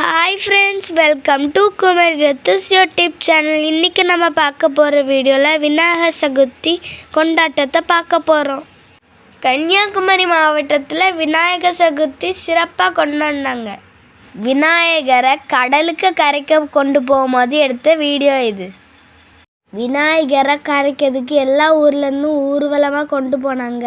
Hi friends welcome to Kumari ரத்துஸ் YouTube channel இன்றைக்கி நம்ம பார்க்க போகிற வீடியோவில் விநாயகர் சதுர்த்தி கொண்டாட்டத்தை பார்க்க போகிறோம் கன்னியாகுமரி மாவட்டத்தில் விநாயகர் சதுர்த்தி சிறப்பாக கொண்டாடினாங்க. விநாயகரை கடலுக்கு கரைக்க கொண்டு போகும்போது எடுத்த வீடியோ இது. விநாயகரை கரைக்கிறதுக்கு எல்லா ஊர்லேருந்தும் ஊர்வலமாக கொண்டு போனாங்க.